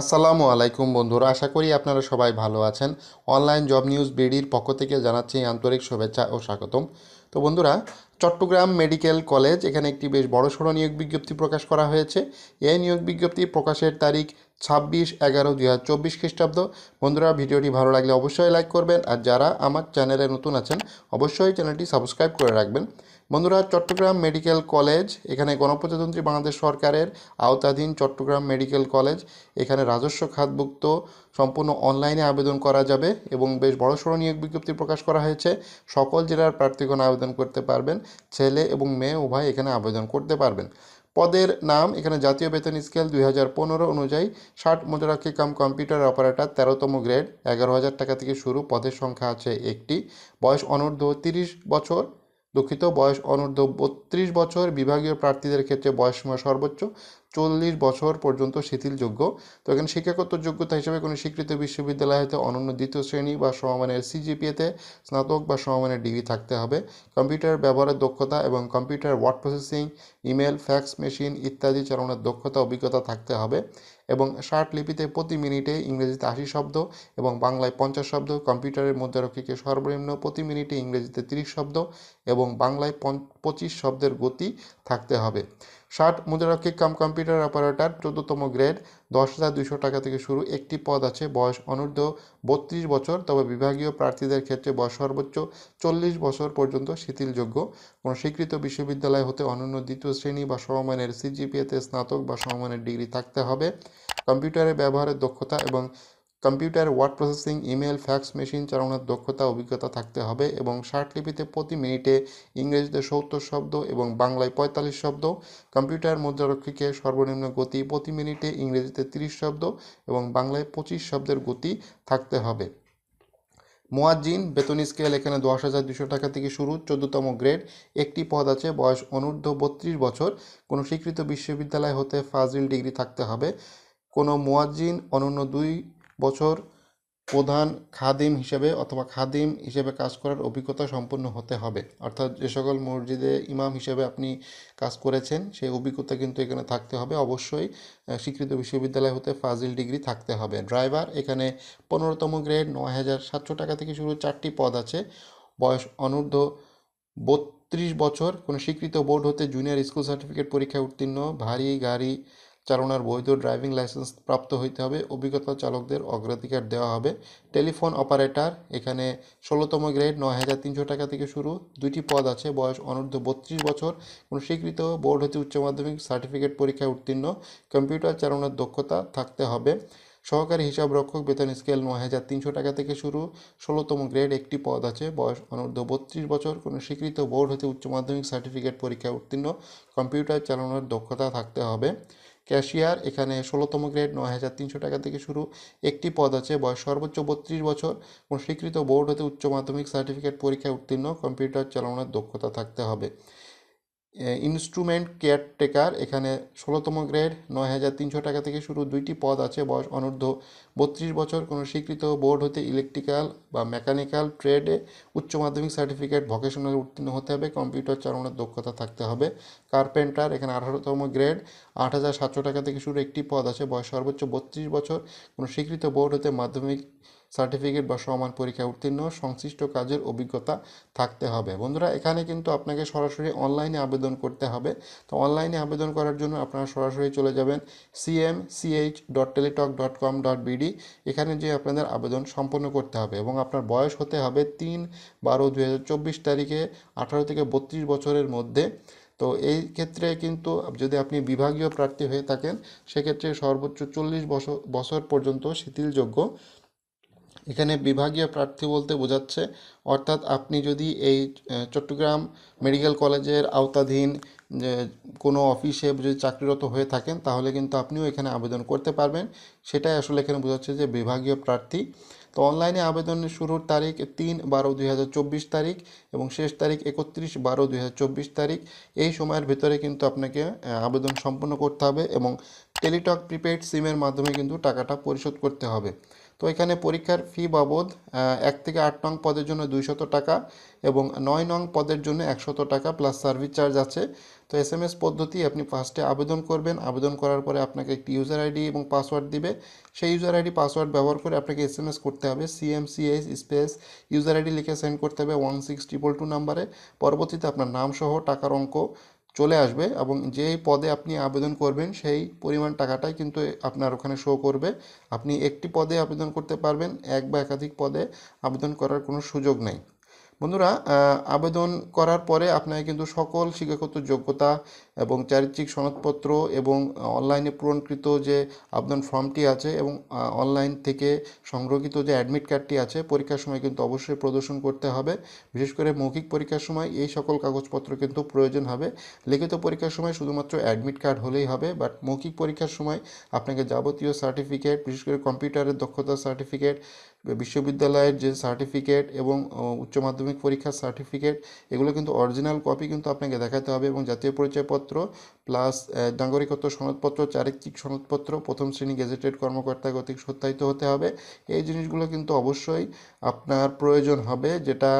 আসসালামু আলাইকুম বন্ধুরা, আশা করি আপনারা সবাই ভালো আছেন। অনলাইন জব নিউজ বিডির পক্ষ থেকে জানাচ্ছি আন্তরিক শুভেচ্ছা ও স্বাগতম। তো বন্ধুরা, চট্টগ্রাম মেডিকেল কলেজ, এখানে একটি বেশ বড় সড়ো নিয়োগ বিজ্ঞপ্তি প্রকাশ করা হয়েছে। এই নিয়োগ বিজ্ঞপ্তি প্রকাশের তারিখ ছাব্বিশ এগারো দুই হাজার চব্বিশ খ্রিস্টাব্দ। বন্ধুরা, ভিডিওটি ভালো লাগলে অবশ্যই লাইক করবেন। আর যারা আমার চ্যানেলে নতুন আছেন, অবশ্যই চ্যানেলটি সাবস্ক্রাইব করে রাখবেন। বন্ধুরা, চট্টগ্রাম মেডিকেল কলেজ, এখানে গণপ্রজাতন্ত্রী বাংলাদেশ সরকারের আওতাধীন চট্টগ্রাম মেডিকেল কলেজ। এখানে রাজস্ব খাতভুক্ত সম্পূর্ণ অনলাইনে আবেদন করা যাবে এবং বেশ বড় সড়ো নিয়োগ বিজ্ঞপ্তি প্রকাশ করা হয়েছে। সকল জেলার প্রার্থীগণ আবেদন করতে পারবেন, ছেলে এবং মেয়ে উভয় এখানে আবেদন করতে পারবেন। পদের নাম, এখানে জাতীয় বেতন স্কেল দুই হাজার পনেরো অনুযায়ী ষাট মজুরাক্ষী কাম কম্পিউটার অপারেটর, তেরোতম গ্রেড, এগারো হাজার টাকা থেকে শুরু, পদের সংখ্যা আছে একটি। বয়স অনূর্ধ্ব তিরিশ বছর। দুঃখিত, বয়স অনূর্ধ্ব বত্রিশ বছর। বিভাগীয় প্রার্থীদের ক্ষেত্রে বয়সসীমা সর্বোচ্চ চল্লিশ বছর পর্যন্ত শিথিলযোগ্য। তো এখানে শিক্ষাগত যোগ্যতা হিসেবে কোনো স্বীকৃত বিশ্ববিদ্যালয় হতে অনন্য দ্বিতীয় শ্রেণি বা সমমানের সিজিপিএতে স্নাতক বা সমমানের ডিগ্রি থাকতে হবে। কম্পিউটার ব্যবহারের দক্ষতা এবং computer word processing, email, fax machine ইত্যাদি চালানোর দক্ষতা অভিজ্ঞতা থাকতে হবে। এবং শার্ট লিপিতে প্রতি মিনিটে ইংরেজিতে আশি শব্দ এবং বাংলায় পঞ্চাশ শব্দ, কম্পিউটারের মুদ্রারক্ষীকে সর্বনিম্ন প্রতি মিনিটে ইংরেজিতে তিরিশ শব্দ এবং বাংলায় পঁচিশ শব্দের গতি থাকতে হবে। ষাট মুদ্রারক্ষী কাম কম্পিউটার অপারেটার চোদ্দতম গ্রেড দশ হাজার দুশো টাকা থেকে শুরু। একটি পদ আছে বয়স অনূর্ধ্ব বত্রিশ বছর, তবে বিভাগীয় প্রার্থীদের ক্ষেত্রে বয়স সর্বোচ্চ চল্লিশ বছর পর্যন্ত শিথিলযোগ্য। কোনো স্বীকৃত বিশ্ববিদ্যালয় হতে অনন্য দ্বিতীয় শ্রেণি বা সমমানের সিজিপিএতে স্নাতক বা সমমানের ডিগ্রি থাকতে হবে। কম্পিউটারের ব্যবহারের দক্ষতা এবং computer, word processing email fax machine চালানোর দক্ষতা, অভিজ্ঞতা থাকতে হবে এবং লিপিতে প্রতি মিনিটে ইংরেজিতে সত্তর শব্দ এবং বাংলায় পঁয়তাল্লিশ শব্দ, কম্পিউটার মুদ্রারক্ষীকে সর্বনিম্ন গতি প্রতি মিনিটে ইংরেজিতে তিরিশ শব্দ এবং বাংলায় পঁচিশ শব্দের গতি থাকতে হবে। মোয়াজ্জিন, বেতন স্কেল এখানে দশ হাজার দুশো টাকা থেকে শুরু, চোদ্দতম গ্রেড, একটি পদ আছে, বয়স অনূর্ধ্ব বত্রিশ বছর, কোনো স্বীকৃত বিশ্ববিদ্যালয় হতে ফাজিল ডিগ্রি থাকতে হবে। কোনো মোয়াজ্জিন, অনন্য দুই বছর প্রধান খাদিম হিসেবে অথবা খাদিম হিসেবে কাজ করার অভিজ্ঞতা সম্পন্ন হতে হবে। অর্থাৎ যে সকল মসজিদে ইমাম হিসেবে আপনি কাজ করেছেন, সেই অভিজ্ঞতা কিন্তু এখানে থাকতে হবে। অবশ্যই স্বীকৃত বিশ্ববিদ্যালয় হতে ফাজিল ডিগ্রি থাকতে হবে। ড্রাইভার এখানে পনেরোতম গ্রেড, নয় হাজার সাতশো টাকা থেকে শুরু চারটি পদ আছে। বয়স অনূর্ধ্ব বত্রিশ বছর। কোনো স্বীকৃত বোর্ড হতে জুনিয়র স্কুল সার্টিফিকেট পরীক্ষায় উত্তীর্ণ। ভারী গাড়ি চালানোর বৈধ ড্রাইভিং লাইসেন্স প্রাপ্ত হইতে হবে। অভিজ্ঞতা চালকদের অগ্রাধিকার দেওয়া হবে। টেলিফোন অপারেটর, এখানে ষোলোতম গ্রেড, নয় হাজার তিনশো টাকা থেকে শুরু। দুইটি পদ আছে, বয়স অনূর্ধ্ব বত্রিশ বছর। কোনো স্বীকৃত বোর্ড হতে উচ্চ মাধ্যমিক সার্টিফিকেট পরীক্ষায় উত্তীর্ণ। কম্পিউটার চালানোর দক্ষতা থাকতে হবে। সহকারী হিসাবরক্ষক বেতন স্কেল, নয় হাজার তিনশো টাকা থেকে শুরু। ষোলোতম গ্রেড, একটি পদ আছে, বয়স অনূর্ধ্ব বত্রিশ বছর। কোনো স্বীকৃত বোর্ড হতে উচ্চ মাধ্যমিক সার্টিফিকেট পরীক্ষায় উত্তীর্ণ। কম্পিউটার চালানোর দক্ষতা থাকতে হবে। ক্যাশিয়ার, এখানে ষোলোতম গ্রেড, নয় হাজার তিনশো টাকা থেকে শুরু। একটি পদ আছে, বয়স সর্বোচ্চ বত্রিশ বছর। এবং স্বীকৃত বোর্ড হতে উচ্চ মাধ্যমিক সার্টিফিকেট পরীক্ষায় উত্তীর্ণ। কম্পিউটার চালানোর দক্ষতা থাকতে হবে। ইনস্ট্রুমেন্ট কেয়ারটেকার এখানে ষোলোতম গ্রেড নয় হাজার তিনশো টাকা থেকে শুরু দুইটি পদ আছে, বয়স অনূর্ধ্ব বত্রিশ বছর। কোনো স্বীকৃত বোর্ড হতে ইলেকট্রিক্যাল বা মেকানিক্যাল ট্রেডে উচ্চ মাধ্যমিক সার্টিফিকেট ভোকেশনাল উত্তীর্ণ হতে হবে। কম্পিউটার চালানোর দক্ষতা থাকতে হবে। কার্পেন্টার এখানে আঠারোতম গ্রেড আট হাজার সাতশো টাকা থেকে শুরু একটি পদ আছে, বয়স সর্বোচ্চ বত্রিশ বছর। কোনো স্বীকৃত বোর্ড হতে মাধ্যমিক সার্টিফিকেট বা সমান পরীক্ষায় উত্তীর্ণ, সংশ্লিষ্ট কাজের অভিজ্ঞতা থাকতে হবে। বন্ধুরা, এখানে কিন্তু আপনাকে সরাসরি অনলাইনে আবেদন করতে হবে। তো অনলাইনে আবেদন করার জন্য আপনারা সরাসরি চলে যাবেন CM CH dot Teletalk dot com dot BD এখানে যে আপনাদের আবেদন সম্পন্ন করতে হবে এবং আপনার বয়স হতে হবে তিন বারো দু তারিখে আঠারো থেকে বত্রিশ বছরের মধ্যে। তো এই ক্ষেত্রে কিন্তু যদি আপনি বিভাগীয় প্রার্থী হয়ে থাকেন, সেক্ষেত্রে সর্বোচ্চ চল্লিশ বছর বছর পর্যন্ত শিথিলযোগ্য। এখানে বিভাগীয় প্রার্থী বলতে বোঝাচ্ছে, অর্থাৎ আপনি যদি এই চট্টগ্রাম মেডিকেল কলেজের আওতাধীন কোনো অফিসে যদি চাকরিরত হয়ে থাকেন, তাহলে কিন্তু আপনিও এখানে আবেদন করতে পারবেন। সেটাই আসলে এখানে বোঝাচ্ছে যে বিভাগীয় প্রার্থী। তো অনলাইনে আবেদনের শুরুর তারিখ তিন বারো দুই চব্বিশ তারিখ এবং শেষ তারিখ একত্রিশ বারো দুই চব্বিশ তারিখ। এই সময়ের ভিতরে কিন্তু আপনাকে আবেদন সম্পন্ন করতে হবে এবং টেলিটক প্রিপেড সিমের মাধ্যমে কিন্তু টাকাটা পরিশোধ করতে হবে। তো এখানে পরীক্ষার ফি বাবদ এক থেকে আট নং পদের জন্য দুইশত টাকা এবং নয় নং পদের জন্য একশত টাকা প্লাস সার্ভিস চার্জ আছে। তো এস এম এস পদ্ধতি, আপনি ফার্স্টে আবেদন করবেন। আবেদন করার পরে আপনাকে একটি ইউজার আইডি এবং পাসওয়ার্ড দিবে। সেই ইউজার আইডি পাসওয়ার্ড ব্যবহার করে আপনাকে এস এম এস করতে হবে। সিএমসিএস স্পেস ইউজার আইডি লিখে সেন্ড করতে হবে। ওয়ান সিক্স ট্রিপল টু নাম্বারে পরবর্তীতে আপনার নাম সহ টাকার অঙ্ক চলে আসবে এবং যেই পদে আপনি আবেদন করবেন, সেই পরিমাণ টাকাটাই কিন্তু আপনার ওখানে শো করবে। আপনি একটি পদে আবেদন করতে পারবেন, এক বা একাধিক পদে আবেদন করার কোনো সুযোগ নেই। বন্ধুরা আবেদন করার পরে আপনাকে কিন্তু সকল শিক্ষাগত যোগ্যতা এবং চারিত্রিক সনদপত্র এবং অনলাইনে পূরণকৃত যে আবেদন ফর্মটি আছে এবং অনলাইন থেকে সংগ্রহীত যে অ্যাডমিট কার্ডটি আছে, পরীক্ষার সময় কিন্তু অবশ্যই প্রদর্শন করতে হবে। বিশেষ করে মৌখিক পরীক্ষার সময় এই সকল কাগজপত্র কিন্তু প্রয়োজন হবে। লিখিত পরীক্ষার সময় শুধুমাত্র অ্যাডমিট কার্ড হলেই হবে বাট মৌখিক পরীক্ষার সময় আপনাকে যাবতীয় সার্টিফিকেট বিশেষ করে কম্পিউটারের দক্ষতা সার্টিফিকেট বিশ্ববিদ্যালয়ের যে সার্টিফিকেট এবং উচ্চ মাধ্যমিক পরীক্ষার সার্টিফিকেট এগুলো কিন্তু অরিজিনাল কপি কিন্তু আপনাকে দেখাতে হবে এবং জাতীয় পরিচয়পত্র প্লাস নাগরিকত্ব সনদপত্র চারিত্রিক সনদপত্র প্রথম শ্রেণি গেজেটেড কর্মকর্তা কর্তৃক সত্যায়িত হতে হবে। এই জিনিসগুলো কিন্তু অবশ্যই আপনার প্রয়োজন হবে, যেটা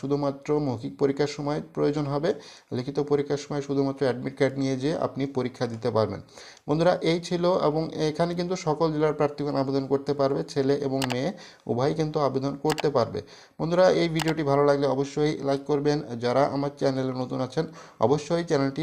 শুধুমাত্র মৌখিক পরীক্ষার সময় প্রয়োজন হবে। লিখিত পরীক্ষার সময় শুধুমাত্র অ্যাডমিট কার্ড নিয়ে যেয়ে আপনি পরীক্ষা দিতে পারবেন। বন্ধুরা, এই ছিল, এবং এখানে কিন্তু সকল জেলার প্রার্থীগণ আবেদন করতে পারবে, ছেলে এবং মেয়ে, উভয়ই কিন্তু আবেদন করতে পারবে। বন্ধুরা, এই ভিডিওটি ভালো লাগলে অবশ্যই লাইক করবেন। যারা আমার চ্যানেলে নতুন আছেন, অবশ্যই চ্যানেলটি